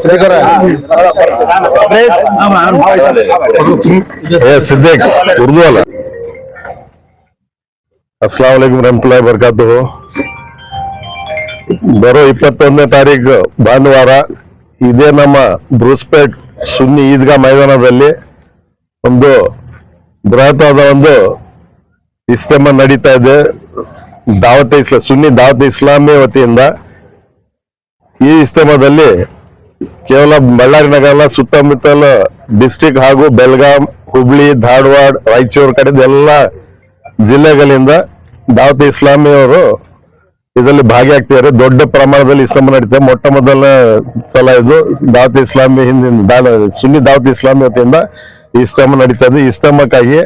ಶ್ರೀಕರ ಸಿದ್ದೇಕ್ ಅಲ್ಲ. ಅಸ್ಲಾಂ ವಲೈಕುಮ್ ರಹಮತುಲ್ಲಾಹಿ ಬರೋ ಇಪ್ಪತ್ತೊಂದನೇ ತಾರೀಕು ಭಾನುವಾರ ಇದೇ ನಮ್ಮ ಬ್ರೂಸ್ಪೇಟ್ ಸುನ್ನಿ ಈದ್ಗಾ ಮೈದಾನದಲ್ಲಿ ಒಂದು ಬೃಹತ್ತಾದ ಒಂದು ಇಸ್ತಮ ನಡೀತಾ ಇದೆ. ದಾವತ್ ಇಸ್ಲಾ, ಸುನ್ನಿ ದಾವತ್ ಇಸ್ಲಾಮಿ ವತಿಯಿಂದ ಈ ಇಸ್ತಮದಲ್ಲಿ ಕೇವಲ ಬಳ್ಳಾರಿ ನಗರ ಸುತ್ತಮುತ್ತಲ ಡಿಸ್ಟಿಕ್ ಹಾಗೂ ಬೆಳಗಾಂ, ಹುಬ್ಳಿ, ಧಾರವಾಡ, ರಾಯಚೂರು ಕಡೆದ ಎಲ್ಲ ಜಿಲ್ಲೆಗಳಿಂದ ದಾವತ್ ಇಸ್ಲಾಮಿ ಅವರು ಇದರಲ್ಲಿ ಭಾಗಿಯಾಗ್ತಿದ್ದಾರೆ. ದೊಡ್ಡ ಪ್ರಮಾಣದಲ್ಲಿ ಇಸ್ಲಾಮ ನಡೀತಾರೆ ಮೊಟ್ಟ ಮೊದಲ ಸಲ ಇದು ದಾವತ್ ಇಸ್ಲಾಮಿ ಹಿಂದಿನ ಸುನ್ನಿ ದಾವತ್ ಇಸ್ಲಾಮಿ ವತಿಯಿಂದ ಈ ಸ್ತಂಭ ನಡೀತಾ ಇದೆ ಈ ಸ್ತಂಭಕ್ಕಾಗಿ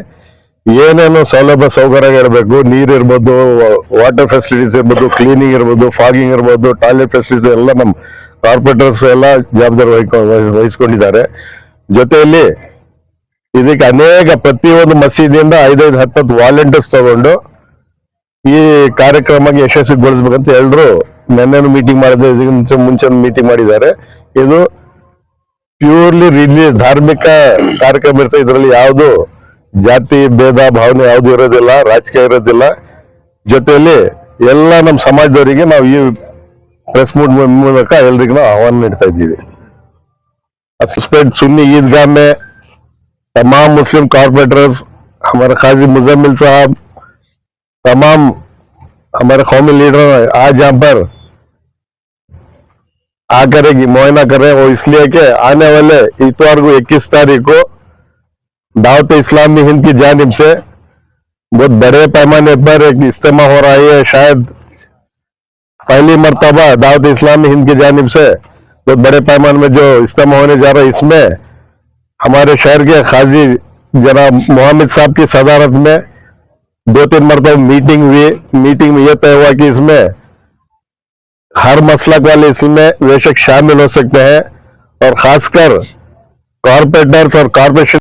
ಏನೇನು ಸೌಲಭ್ಯ ಸೌಕರ್ಯ ಇರಬೇಕು, ನೀರು ಇರ್ಬೋದು ವಾಟರ್ ಫೆಸಿಲಿಟೀಸ್ ಇರ್ಬೋದು ಕ್ಲೀನಿಂಗ್ ಇರ್ಬೋದು ಫಾಗಿಂಗ್ ಇರ್ಬೋದು ಟಾಯ್ಲೆಟ್ ಫೆಸಿಲಿಟೀಸ್ ಎಲ್ಲ ನಮ್ಮ ಕಾರ್ಪೊರೇಟರ್ಸ್ ಎಲ್ಲ ಜವಾಬ್ದಾರಿ ವಹಿಸ್ಕೊಂಡಿದ್ದಾರೆ. ಜೊತೆಯಲ್ಲಿ ಇದಕ್ಕೆ ಅನೇಕ ಪ್ರತಿಯೊಂದು ಮಸೀದಿಯಿಂದ ಐದೈದು ಹತ್ತತ್ತು ವಾಲಂಟಿಯರ್ಸ್ ತಗೊಂಡು ಈ ಕಾರ್ಯಕ್ರಮಕ್ಕೆ ಯಶಸ್ವಿಗೊಳಿಸ್ಬೇಕಂತ ಎಲ್ಲರೂ ನೆನ್ನೆ ಮೀಟಿಂಗ್ ಮಾಡಿದ್ರೆ ಇದಕ್ಕಿಂತ ಮುಂಚೆ ಮೀಟಿಂಗ್ ಮಾಡಿದ್ದಾರೆ. ಇದು ಪ್ಯೂರ್ಲಿ ರಿಲಿ ಧಾರ್ಮಿಕ ಕಾರ್ಯಕ್ರಮ ಇರ್ತದೆ ಇದರಲ್ಲಿ ಯಾವುದು ಜಾತಿ ಭೇದ ಭಾವನೆ ಯಾವುದು ಇರೋದಿಲ್ಲ ರಾಜಕೀಯ ಇರೋದಿಲ್ಲ ಜೊತೆಯಲ್ಲಿ ಎಲ್ಲ ನಮ್ಮ ಸಮಾಜದವರಿಗೆ ನಾವು ಈ ಪ್ರೆಸ್ ಮೂಡ್ ಮೂಲಕ ಎಲ್ರಿಗೂ ನಾವು ಆಹ್ವಾನ ನೀಡ್ತಾ ಇದ್ದೀವಿ सस्पेक्ट सुन्नी ईदगाह में तमाम मुस्लिम कॉरपोरेटर्स हमारे खाजी मुजम्मिल साहब तमाम हमारे कौमी लीडर आज यहाँ पर एक मुआयना कर रहे हैं वो इसलिए कि आने वाले इतवार को 21 तारीख को दावत इस्लामी हिंद की जानब से बहुत बड़े पैमाने पर एक इज्तमा हो रहा है शायद पहली मरतबा दावत इस्लामी हिंद की जानब से बहुत बड़े पैमाने में जो इज्तमा होने जा रहा है, इसमें हमारे शहर के खाजी जनाब मोहम्मद साहब की सदारत में दो तीन मरतबा मीटिंग हुई, मीटिंग में यह तय हुआ कि इसमें हर मसलक वाले इसमें बेशक शामिल हो सकते हैं और खासकर कॉरपोरेटर्स और कॉरपोरेशन